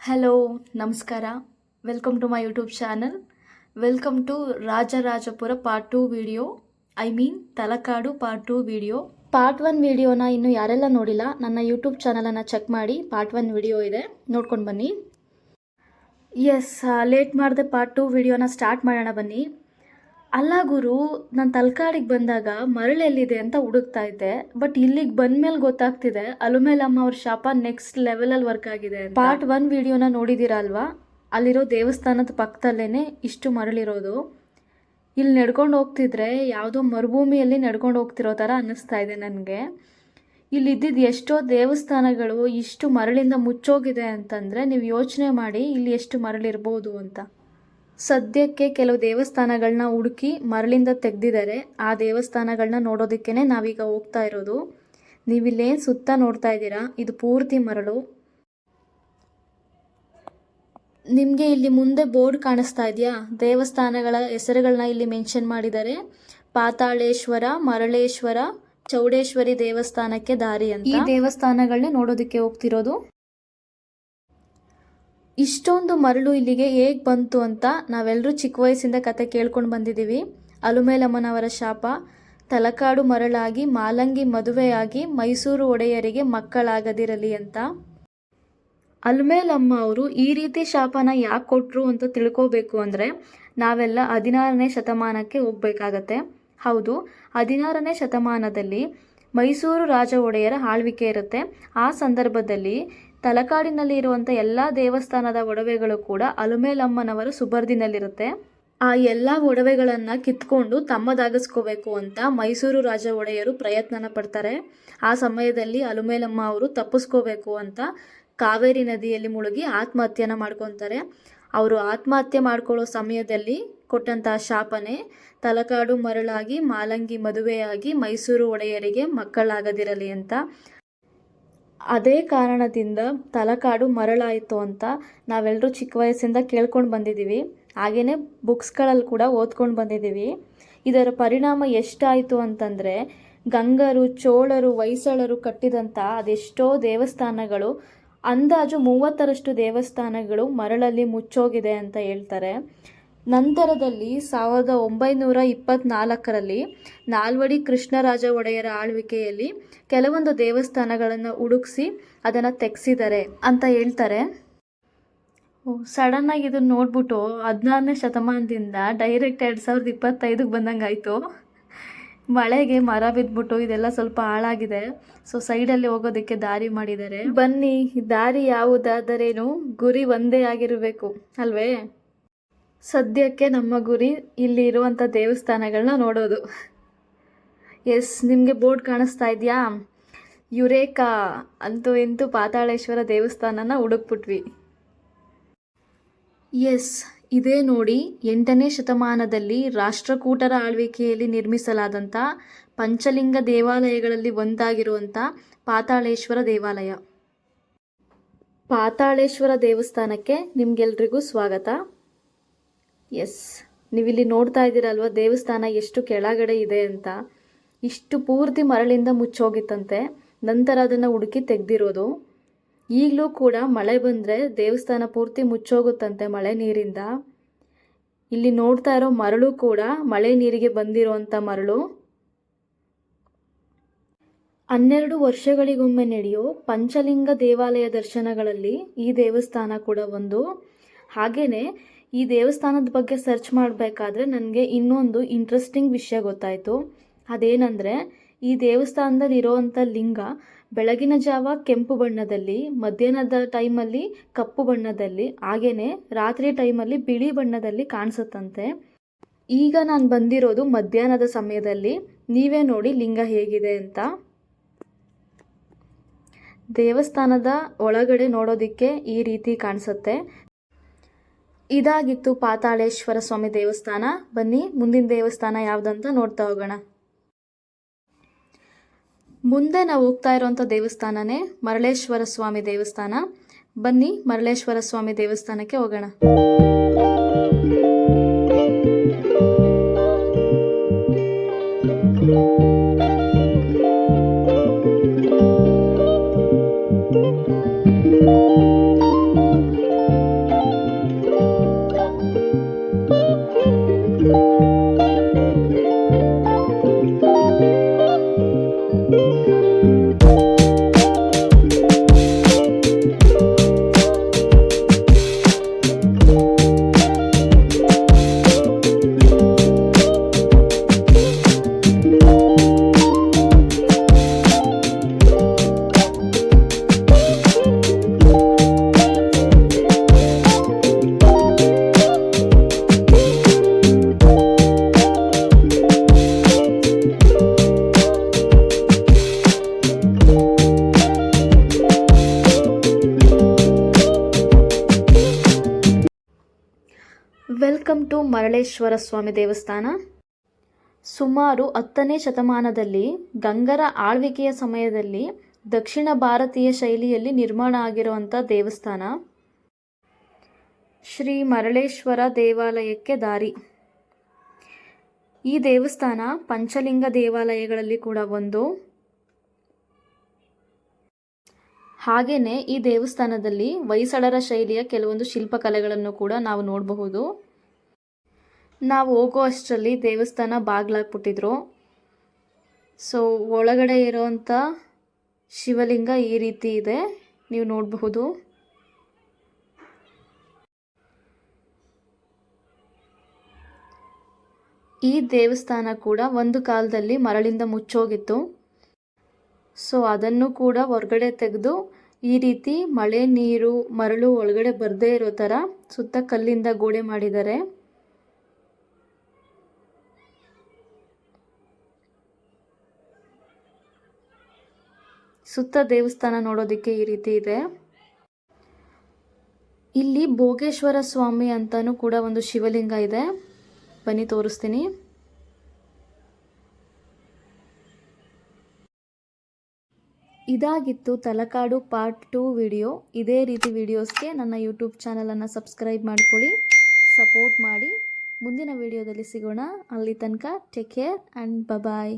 Hello ನಮಸ್ಕಾರ. Welcome to my YouTube channel welcome to Rajarajapura part two video I mean Talakadu part two video part one ವಿಡಿಯೋನ ಇನ್ನು ಯಾರೆಲ್ಲ ನೋಡಿಲ್ಲ, ನನ್ನ YouTube ಚಾನಲನ್ನು ಚೆಕ್ ಮಾಡಿ ಪಾರ್ಟ್ ಒನ್ ವಿಡಿಯೋ ಇದೆ. ನೋಡ್ಕೊಂಡು ಬನ್ನಿ. ಎಸ್ ಲೇಟ್ ಮಾಡಿದೆ ಪಾರ್ಟ್ ಟು ವಿಡಿಯೋನ ಸ್ಟಾರ್ಟ್ ಮಾಡೋಣ ಬನ್ನಿ. ಅಲ್ಲ ಗುರು, ನಾನು ತಲಕಾಡಿಗೆ ಬಂದಾಗ ಮರಳು ಎಲ್ಲಿದೆ ಅಂತ ಹುಡುಕ್ತಾ ಇದ್ದೆ. ಬಟ್ ಇಲ್ಲಿಗೆ ಬಂದ್ಮೇಲೆ ಗೊತ್ತಾಗ್ತಿದೆ, ಅಲುಮೇಲಮ್ಮ ಅವ್ರ ಶಾಪ ನೆಕ್ಸ್ಟ್ ಲೆವೆಲಲ್ಲಿ ವರ್ಕ್ ಆಗಿದೆ ಪಾರ್ಟ್ ಒನ್ ವಿಡಿಯೋನ ನೋಡಿದ್ದೀರಾ ಅಲ್ವಾ? ಅಲ್ಲಿರೋ ದೇವಸ್ಥಾನದ ಪಕ್ಕದಲ್ಲೇ ಇಷ್ಟು ಮರಳಿರೋದು. ಇಲ್ಲಿ ನಡ್ಕೊಂಡು ಹೋಗ್ತಿದ್ರೆ ಯಾವುದೋ ಮರುಭೂಮಿಯಲ್ಲಿ ನಡ್ಕೊಂಡು ಹೋಗ್ತಿರೋ ಥರ ಅನ್ನಿಸ್ತಾ ಇದೆ ನನಗೆ. ಇಲ್ಲಿ ಇದ್ದಿದ್ದು ಎಷ್ಟೋ ದೇವಸ್ಥಾನಗಳು ಇಷ್ಟು ಮರಳಿಂದ ಮುಚ್ಚೋಗಿದೆ ಅಂತಂದರೆ ನೀವು ಯೋಚನೆ ಮಾಡಿ ಇಲ್ಲಿ ಎಷ್ಟು ಮರಳಿರ್ಬೋದು ಅಂತ. ಸದ್ಯಕ್ಕೆ ಕೆಲವು ದೇವಸ್ಥಾನಗಳನ್ನ ಹುಡುಕಿ ಮರಳಿಂದ ತೆಗೆದಿದ್ದಾರೆ. ಆ ದೇವಸ್ಥಾನಗಳನ್ನ ನೋಡೋದಕ್ಕೇ ನಾವೀಗ ಹೋಗ್ತಾ ಇರೋದು. ನೀವಿಲ್ಲೇನು ಸುತ್ತ ನೋಡ್ತಾ ಇದ್ದೀರಾ? ಇದು ಪೂರ್ತಿ ಮರಳು. ನಿಮಗೆ ಇಲ್ಲಿ ಮುಂದೆ ಬೋರ್ಡ್ ಕಾಣಿಸ್ತಾ ಇದೆಯಾ? ದೇವಸ್ಥಾನಗಳ ಹೆಸರುಗಳನ್ನ ಇಲ್ಲಿ ಮೆನ್ಷನ್ ಮಾಡಿದ್ದಾರೆ. ಪಾತಾಳೇಶ್ವರ, ಮರಳೇಶ್ವರ, ಚೌಡೇಶ್ವರಿ ದೇವಸ್ಥಾನಕ್ಕೆ ದಾರಿ ಅಂತ. ಈ ದೇವಸ್ಥಾನಗಳನ್ನೇ ನೋಡೋದಕ್ಕೆ ಹೋಗ್ತಿರೋದು? ಇಷ್ಟೊಂದು ಮರಳು ಇಲ್ಲಿಗೆ ಹೇಗೆ ಬಂತು ಅಂತ ನಾವೆಲ್ಲರೂ ಚಿಕ್ಕ ವಯಸ್ಸಿಂದ ಕತೆ ಕೇಳ್ಕೊಂಡು ಬಂದಿದ್ದೀವಿ ಅಲುಮೇಲಮ್ಮನವರ ಶಾಪ, ತಲಕಾಡು ಮರಳಾಗಿ, ಮಾಲಂಗಿ ಮದುವೆಯಾಗಿ, ಮೈಸೂರು ಒಡೆಯರಿಗೆ ಮಕ್ಕಳಾಗದಿರಲಿ ಅಂತ. ಅಲ್ಮೇಲಮ್ಮ ಅವರು ಈ ರೀತಿ ಶಾಪನ ಯಾಕೆ ಕೊಟ್ಟರು ಅಂತ ತಿಳ್ಕೋಬೇಕು ಅಂದರೆ ನಾವೆಲ್ಲ ಹದಿನಾರನೇ ಶತಮಾನಕ್ಕೆ ಹೋಗಬೇಕಾಗತ್ತೆ. ಹೌದು, ಹದಿನಾರನೇ ಶತಮಾನದಲ್ಲಿ ಮೈಸೂರು ರಾಜ ಒಡೆಯರ ಆಳ್ವಿಕೆ ಇರುತ್ತೆ. ಆ ಸಂದರ್ಭದಲ್ಲಿ ತಲಕಾಡಿನಲ್ಲಿ ಇರುವಂಥ ಎಲ್ಲ ದೇವಸ್ಥಾನದ ಒಡವೆಗಳು ಕೂಡ ಅಲುಮೇಲಮ್ಮನವರು ಸುಬರ್ದಿನಲ್ಲಿರುತ್ತೆ ಆ ಎಲ್ಲ ಒಡವೆಗಳನ್ನು ಕಿತ್ಕೊಂಡು ತಮ್ಮದಾಗಿಸ್ಕೋಬೇಕು ಅಂತ ಮೈಸೂರು ರಾಜ ಒಡೆಯರು ಪ್ರಯತ್ನನ ಪಡ್ತಾರೆ. ಆ ಸಮಯದಲ್ಲಿ ಅಲುಮೇಲಮ್ಮ ಅವರು ತಪ್ಪಿಸ್ಕೋಬೇಕು ಅಂತ ಕಾವೇರಿ ನದಿಯಲ್ಲಿ ಮುಳುಗಿ ಆತ್ಮಹತ್ಯೆನ ಮಾಡ್ಕೊತಾರೆ. ಅವರು ಆತ್ಮಹತ್ಯೆ ಮಾಡ್ಕೊಳ್ಳೋ ಸಮಯದಲ್ಲಿ ಕೊಟ್ಟಂತಹ ಶಾಪನೆ ತಲಕಾಡು ಮರಳಾಗಿ ಮಾಲಂಗಿ ಮದುವೆಯಾಗಿ ಮೈಸೂರು ಒಡೆಯರಿಗೆ ಮಕ್ಕಳಾಗದಿರಲಿ ಅಂತ ಅದೇ ಕಾರಣದಿಂದ ತಲಕಾಡು ಮರಳಾಯಿತು ಅಂತ ನಾವೆಲ್ಲರೂ ಚಿಕ್ಕ ವಯಸ್ಸಿಂದ ಕೇಳ್ಕೊಂಡು ಬಂದಿದ್ದೀವಿ ಹಾಗೆಯೇ ಬುಕ್ಸ್ಗಳಲ್ಲಿ ಕೂಡ ಓದ್ಕೊಂಡು ಬಂದಿದ್ದೀವಿ ಇದರ ಪರಿಣಾಮ ಎಷ್ಟಾಯಿತು ಅಂತಂದರೆ ಗಂಗರು, ಚೋಳರು, ಹೊಯ್ಸಳರು ಕಟ್ಟಿದಂಥ ಅದೆಷ್ಟೋ ದೇವಸ್ಥಾನಗಳು, ಅಂದಾಜು ಮೂವತ್ತರಷ್ಟು ದೇವಸ್ಥಾನಗಳು ಮರಳಲ್ಲಿ ಮುಚ್ಚೋಗಿದೆ ಅಂತ ಹೇಳ್ತಾರೆ. ನಂತರದಲ್ಲಿ ಸಾವಿರದ ಒಂಬೈನೂರ ಇಪ್ಪತ್ತ್ನಾಲ್ಕರಲ್ಲಿ ನಾಲ್ವಡಿ ಕೃಷ್ಣರಾಜ ಒಡೆಯರ ಆಳ್ವಿಕೆಯಲ್ಲಿ ಕೆಲವೊಂದು ದೇವಸ್ಥಾನಗಳನ್ನು ಹುಡುಕಿಸಿ ಅದನ್ನು ತೆಗೆಸಿದ್ದಾರೆ ಅಂತ ಹೇಳ್ತಾರೆ. ಸಡನ್ನಾಗಿ ಇದನ್ನು ನೋಡ್ಬಿಟ್ಟು ಹದಿನಾರನೇ ಶತಮಾನದಿಂದ ಡೈರೆಕ್ಟ್ ಎರಡು ಸಾವಿರದ ಇಪ್ಪತ್ತೈದಕ್ಕೆ ಬಂದಂಗೆ ಆಯಿತು ಮಳೆಗೆ ಮರ ಬಿದ್ದುಬಿಟ್ಟು ಇದೆಲ್ಲ ಸ್ವಲ್ಪ ಹಾಳಾಗಿದೆ. ಸೊ, ಸೈಡಲ್ಲಿ ಹೋಗೋದಕ್ಕೆ ದಾರಿ ಮಾಡಿದ್ದಾರೆ. ಬನ್ನಿ, ದಾರಿ ಯಾವುದಾದರೇನು ಗುರಿ ಒಂದೇ ಆಗಿರಬೇಕು, ಅಲ್ವೇ? ಸದ್ಯಕ್ಕೆ ನಮ್ಮ ಗುರಿ ಇಲ್ಲಿ ಇರುವಂಥ ದೇವಸ್ಥಾನಗಳನ್ನ ನೋಡೋದು. ಎಸ್, ನಿಮಗೆ ಬೋರ್ಡ್ ಕಾಣಿಸ್ತಾ ಇದೆಯಾ? ಯುರೇಕಾ, ಅಂತೂ ಇಂತೂ ಪಾತಾಳೇಶ್ವರ ದೇವಸ್ಥಾನನ ಹುಡುಕ್ಬಿಟ್ವಿ. ಎಸ್, ಇದೇ ನೋಡಿ ಎಂಟನೇ ಶತಮಾನದಲ್ಲಿ ರಾಷ್ಟ್ರಕೂಟರ ಆಳ್ವಿಕೆಯಲ್ಲಿ ನಿರ್ಮಿಸಲಾದಂಥ ಪಂಚಲಿಂಗ ದೇವಾಲಯಗಳಲ್ಲಿ ಒಂದಾಗಿರುವಂಥ ಪಾತಾಳೇಶ್ವರ ದೇವಾಲಯ. ಪಾತಾಳೇಶ್ವರ ದೇವಸ್ಥಾನಕ್ಕೆ ನಿಮಗೆಲ್ರಿಗೂ ಸ್ವಾಗತ. ಎಸ್. ನೀವಿಲ್ಲಿ ನೋಡ್ತಾ ಇದ್ದೀರಲ್ವ, ದೇವಸ್ಥಾನ ಎಷ್ಟು ಕೆಳಗಡೆ ಇದೆ ಅಂತ. ಇಷ್ಟು ಪೂರ್ತಿ ಮರಳಿಂದ ಮುಚ್ಚೋಗಿತ್ತಂತೆ. ನಂತರ ಅದನ್ನು ಹುಡುಕಿ ತೆಗೆದಿರೋದು. ಈಗಲೂ ಕೂಡ ಮಳೆ ಬಂದರೆ ದೇವಸ್ಥಾನ ಪೂರ್ತಿ ಮುಚ್ಚೋಗುತ್ತಂತೆ ಮಳೆ ನೀರಿಂದ. ಇಲ್ಲಿ ನೋಡ್ತಾ ಇರೋ ಮರಳು ಕೂಡ ಮಳೆ ನೀರಿಗೆ ಬಂದಿರುವಂಥ ಮರಳು. ಹನ್ನೆರಡು ವರ್ಷಗಳಿಗೊಮ್ಮೆ ನಡೆಯೋ ಪಂಚಲಿಂಗ ದೇವಾಲಯ ದರ್ಶನಗಳಲ್ಲಿ ಈ ದೇವಸ್ಥಾನ ಕೂಡ ಒಂದು. ಹಾಗೆಯೇ ಈ ದೇವಸ್ಥಾನದ ಬಗ್ಗೆ ಸರ್ಚ್ ಮಾಡಬೇಕಾದ್ರೆ ನನಗೆ ಇನ್ನೊಂದು ಇಂಟ್ರೆಸ್ಟಿಂಗ್ ವಿಷಯ ಗೊತ್ತಾಯಿತು. ಅದೇನಂದರೆ, ಈ ದೇವಸ್ಥಾನದಲ್ಲಿ ಇರೋವಂಥ ಲಿಂಗ ಬೆಳಗಿನ ಜಾವ ಕೆಂಪು ಬಣ್ಣದಲ್ಲಿ, ಮಧ್ಯಾಹ್ನದ ಟೈಮಲ್ಲಿ ಕಪ್ಪು ಬಣ್ಣದಲ್ಲಿ ಹಾಗೆಯೇ ರಾತ್ರಿ ಟೈಮಲ್ಲಿ ಬಿಳಿ ಬಣ್ಣದಲ್ಲಿ ಕಾಣಿಸುತ್ತಂತೆ. ಈಗ ನಾನು ಬಂದಿರೋದು ಮಧ್ಯಾಹ್ನದ ಸಮಯದಲ್ಲಿ. ನೀವೇ ನೋಡಿ ಲಿಂಗ ಹೇಗಿದೆ ಅಂತ. ದೇವಸ್ಥಾನದ ಒಳಗಡೆ ನೋಡೋದಕ್ಕೆ ಈ ರೀತಿ ಕಾಣಿಸುತ್ತೆ. ಇದಾಗಿತ್ತು ಪಾತಾಳೇಶ್ವರ ಸ್ವಾಮಿ ದೇವಸ್ಥಾನ. ಬನ್ನಿ, ಮುಂದಿನ ದೇವಸ್ಥಾನ ಯಾವುದಂತ ನೋಡ್ತಾ ಹೋಗೋಣ. ಮುಂದೆ ನಾವು ಹೋಗ್ತಾ ಇರೋವಂಥ ದೇವಸ್ಥಾನನೇ ಮರಳೇಶ್ವರ ಸ್ವಾಮಿ ದೇವಸ್ಥಾನ. ಬನ್ನಿ, ಮರಳೇಶ್ವರ ಸ್ವಾಮಿ ದೇವಸ್ಥಾನಕ್ಕೆ ಹೋಗೋಣ. Welcome to Maraleshwara Swami ದೇವಸ್ಥಾನ. ಸುಮಾರು ಹತ್ತನೇ ಶತಮಾನದಲ್ಲಿ ಗಂಗರ ಆಳ್ವಿಕೆಯ ಸಮಯದಲ್ಲಿ ದಕ್ಷಿಣ ಭಾರತೀಯ ಶೈಲಿಯಲ್ಲಿ ನಿರ್ಮಾಣ ಆಗಿರುವಂಥ ದೇವಸ್ಥಾನ. ಶ್ರೀ ಮರಳೇಶ್ವರ ದೇವಾಲಯಕ್ಕೆ ದಾರಿ. ಈ ದೇವಸ್ಥಾನ ಪಂಚಲಿಂಗ ದೇವಾಲಯಗಳಲ್ಲಿ ಕೂಡ ಒಂದು. ಹಾಗೆಯೇ ಈ ದೇವಸ್ಥಾನದಲ್ಲಿ ಹೊಯ್ಸಳರ ಶೈಲಿಯ ಕೆಲವೊಂದು ಶಿಲ್ಪಕಲೆಗಳನ್ನು ಕೂಡ ನಾವು ನೋಡಬಹುದು. ನಾವು ಹೋಗೋ ಅಷ್ಟರಲ್ಲಿ ದೇವಸ್ಥಾನ ಬಾಗಿಲಾಕ್ಬಿಟ್ಟಿದ್ರು ಸೊ ಒಳಗಡೆ ಇರೋವಂಥ ಶಿವಲಿಂಗ ಈ ರೀತಿ ಇದೆ. ನೀವು ನೋಡಬಹುದು. ಈ ದೇವಸ್ಥಾನ ಕೂಡ ಒಂದು ಕಾಲದಲ್ಲಿ ಮರಳಿಂದ ಮುಚ್ಚೋಗಿತ್ತು. ಸೊ ಅದನ್ನು ಕೂಡ ಹೊರಗಡೆ ತೆಗೆದು ಈ ರೀತಿ ಮಳೆ ನೀರು, ಮರಳು ಒಳಗಡೆ ಬರದೇ ಇರೋ ಥರ ಸುತ್ತ ಕಲ್ಲಿಂದ ಗೋಡೆ ಮಾಡಿದ್ದಾರೆ. ಸುತ್ತ ದೇವಸ್ಥಾನ ನೋಡೋದಕ್ಕೆ ಈ ರೀತಿ ಇದೆ. ಇಲ್ಲಿ ಭೋಗೇಶ್ವರ ಸ್ವಾಮಿ ಅಂತಾನೂ ಕೂಡ ಒಂದು ಶಿವಲಿಂಗ ಇದೆ. ಬನ್ನಿ ತೋರಿಸ್ತೀನಿ. ಇದಾಗಿತ್ತು ತಲಕಾಡು ಪಾರ್ಟ್ ಟೂ ವಿಡಿಯೋ. ಇದೇ ರೀತಿ ವಿಡಿಯೋಸ್ಗೆ ನನ್ನ ಯೂಟ್ಯೂಬ್ ಚಾನಲನ್ನು ಸಬ್ಸ್ಕ್ರೈಬ್ ಮಾಡ್ಕೊಳ್ಳಿ, ಸಪೋರ್ಟ್ ಮಾಡಿ. ಮುಂದಿನ ವಿಡಿಯೋದಲ್ಲಿ ಸಿಗೋಣ. ಅಲ್ಲಿ ತನಕ ಟೇಕ್ ಕೇರ್ ಆ್ಯಂಡ್ ಬಬಾಯ್.